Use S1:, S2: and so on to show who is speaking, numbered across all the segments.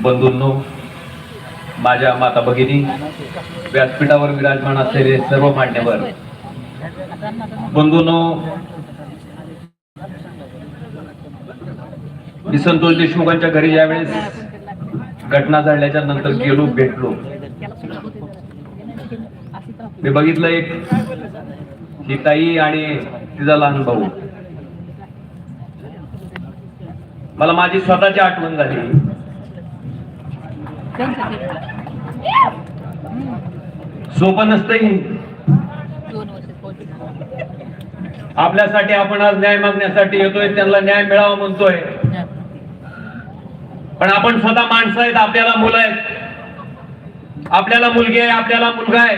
S1: बंधूंनो माझ्या माता भगिनी व्यासपीठावर विराजमान असलेले सर्व मान्यवर बंधूंनो मी संतोष देशमुखांच्या घरी ज्यावेळेस घटना झाल्याच्यानंतर गेलो भेटलो. मी बघितलं एक ही ताई आणि तिचा लहान भाऊ. मला माझी स्वतःची आठवण झाली. सोपं नसतंही आपल्यासाठी आपण आज न्याय मागण्यासाठी येतोय त्यांना न्याय मिळावा म्हणतोय. पण आपण स्वतः माणसं आहेत आपल्याला मुलं आहेत. आपल्याला मुलगी आहे आपल्याला मुलगा आहे.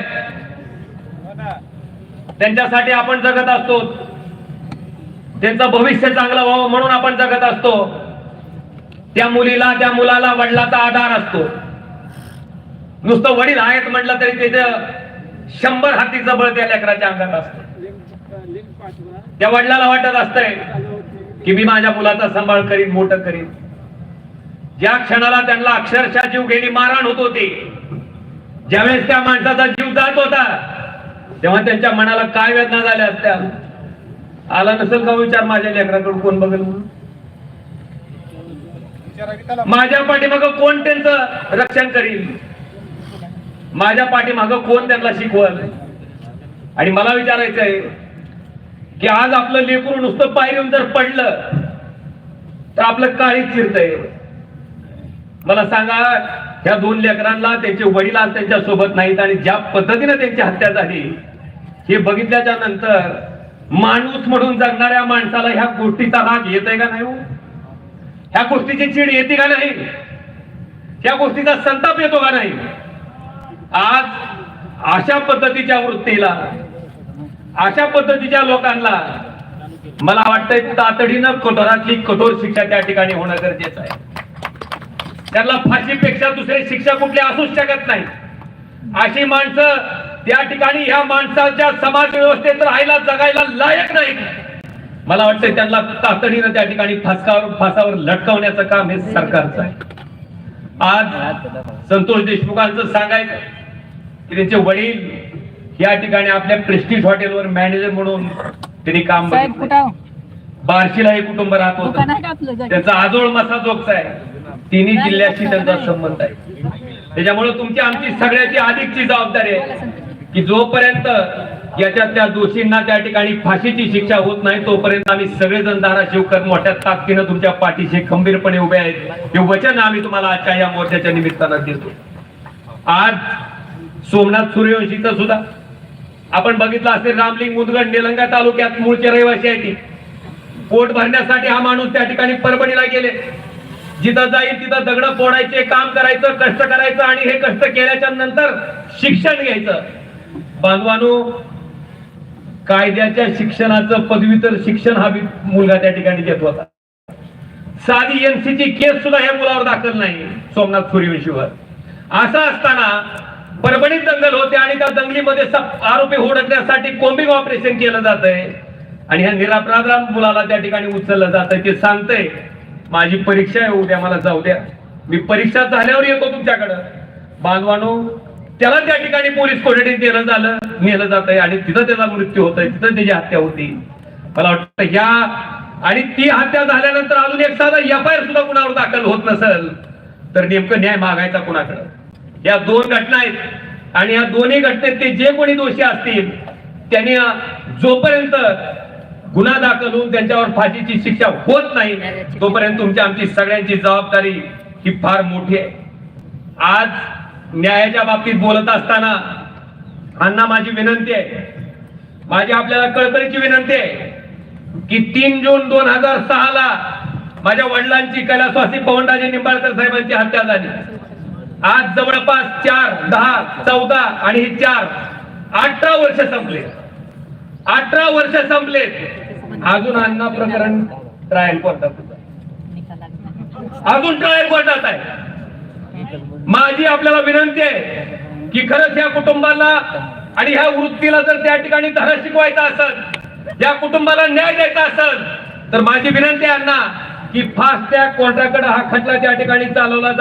S1: त्यांच्यासाठी आपण जगत असतो. त्यांचं भविष्य चांगलं व्हावं म्हणून आपण जगत असतो. त्या मुलीला त्या मुलाला वडिलाचा आधार असतो. नुसतं वडील आहेत म्हटलं तरी त्याचं शंभर हातीचं बळ त्या लेकराच्या अंगात असतं. त्या वडिलाला वाटत असतंय की मी माझ्या मुलाचा सांभाळ करीन मोठं करीन. ज्या क्षणाला त्यांना अक्षरशः जीव घेणी मारहाण होत होती ज्यावेळेस त्या माणसाचा जीव जात होता तेव्हा त्यांच्या मनाला काय वेदना झाल्या असत्या? आला नसेल का विचार माझ्या लेकराकडून? कोण बघेल म्हणून? माझ्या पाठीमाग कोण त्यांचं रक्षण करील? माझ्या पाठीमाग कोण त्यांना शिकवल आणि मला विचारायचं आहे की आज आपलं लेकरू नुसतं पायरीवर जर पडलं तर आपलं काळी चिरतय? मला सांगा ह्या दोन लेकरांना त्यांचे वडील आज त्यांच्यासोबत नाहीत आणि ज्या पद्धतीने त्यांची हत्या झाली हे बघितल्याच्या नंतर माणूस म्हणून जगणाऱ्या माणसाला ह्या गोष्टीचा राग येतोय का नाही हो? ह्या गोष्टीची चीड येते का नाही? ह्या गोष्टीचा संताप येतो का नाही? आज अशा पद्धतीच्या वृत्तीला अशा पद्धतीच्या लोकांना मला वाटतंय तातडीनं कठोरातली कठोर शिक्षा त्या ठिकाणी होणं गरजेचं आहे. त्यांना फाशीपेक्षा दुसरी शिक्षा कुठली असूच शकत नाही. अशी माणसं त्या ठिकाणी ह्या माणसाच्या समाज व्यवस्थेत राहायला जगायला लायक नाही मला वाटतं त्यांना तातडीनं त्या ठिकाणी फासकावर फासावर लटकवण्याचं काम हे सरकारचं आहे. आज संतोष देशमुखांचं सांगायचं त्यांचे वडील या ठिकाणी आपल्या प्रेस्टिज हॉटेलवर मॅनेजर म्हणून त्यांनी काम बघितलं. बार्शीला हे कुटुंब राहत होतं? त्याचा आजोळ मसा जोगचा आहे. तिन्ही जिल्ह्याशी त्यांचा संबंध आहे. त्याच्यामुळे तुमची आमची सगळ्याची अधिकची जबाबदारी आहे. की जोपर्यंत याच्यात त्या दोषींना त्या ठिकाणी फाशीची शिक्षा होत नाही तोपर्यंत आम्ही सगळेजण धाराशिव कर मोठ्या ताकदीनं तुमच्या पाठीशी खंबीरपणे उभे आहेत. हे वचन आम्ही तुम्हाला आजच्या या मोर्चाच्या निमित्तानं देतो. आज सोमनाथ सूर्यवंशीचं सुद्धा. आपण बघितलं असेल रामलिंग मुदगड निलंगा तालुक्यात मूळचे रहिवासी आहे ती. पोट भरण्यासाठी हा माणूस त्या ठिकाणी परभणीला गेले. जिथं जाईल तिथं दगड फोडायचे काम करायचं कष्ट करायचं आणि हे कष्ट केल्याच्यानंतर शिक्षण घ्यायचं. बांधवानो कायद्याच्या शिक्षणाचं पदवीतर शिक्षण हा मुलगा त्या ठिकाणी घेत होता. साधी एनसीची केस सुद्धा या मुलावर दाखल नाही सोमनाथ सूर्यवंशीवर. असं असताना परभणीत दंगल होते आणि त्या दंगलीमध्ये आरोपी हुडकण्यासाठी कोम्बिंग ऑपरेशन केलं जात आहे आणि ह्या निरापराध मुलाला त्या ठिकाणी उचललं जात आहे ते सांगतंय माझी परीक्षा आहे उद्या मला जाऊ द्या. मी परीक्षा झाल्यावर येतो तुमच्याकडं. बांधवानो त्याला त्या ठिकाणी पोलीस कोठडीत नेलं झालं नेलं जात आहे आणि तिथं त्याचा मृत्यू होत आहे तिथं त्याची हत्या होती. मला वाटतं ह्या आणि ती हत्या झाल्यानंतर अजून एक साधा एफ आय आर सुद्धा कुणावर दाखल होत नसेल तर नेमकं न्याय मागायचा कुणाकडं? या दोन घटना आहेत. आणि या दोन्ही घटनेत ते जे कोणी दोषी असतील त्यांनी जोपर्यंत गुन्हा दाखल होऊन त्यांच्यावर फाशीची शिक्षा होत नाही तोपर्यंत तुमची आमची सगळ्यांची जबाबदारी ही फार मोठी आहे. आज न्यायाच्या बाबतीत बोलत असताना अण्णा माझी विनंती आहे माझी आपल्याला कळकळीची विनंती आहे की तीन जून दोन हजार सहा ला माझ्या वडिलांची कैलासवासी पवनराजे निंबाळकर साहेबांची हत्या झाली. आज जवळपास चार दहा चौदा आणि हे चार अठरा वर्ष संपले. अठरा वर्ष संपले. अजून अण्णा प्रकरण ट्रायल कोर्टात अजून ट्रायल कोर्टात आहे. माझी आपल्याला विनंती आहे की खरंच या कुटुंबाला आणि ह्या वृत्तीला जर त्या ठिकाणी धडा शिकवायचा असेल या कुटुंबाला न्याय द्यायचा असेल तर माझी विनंती आहे अण्णा की फास्ट त्या कोर्टाकडे हा खटला त्या ठिकाणी चालवला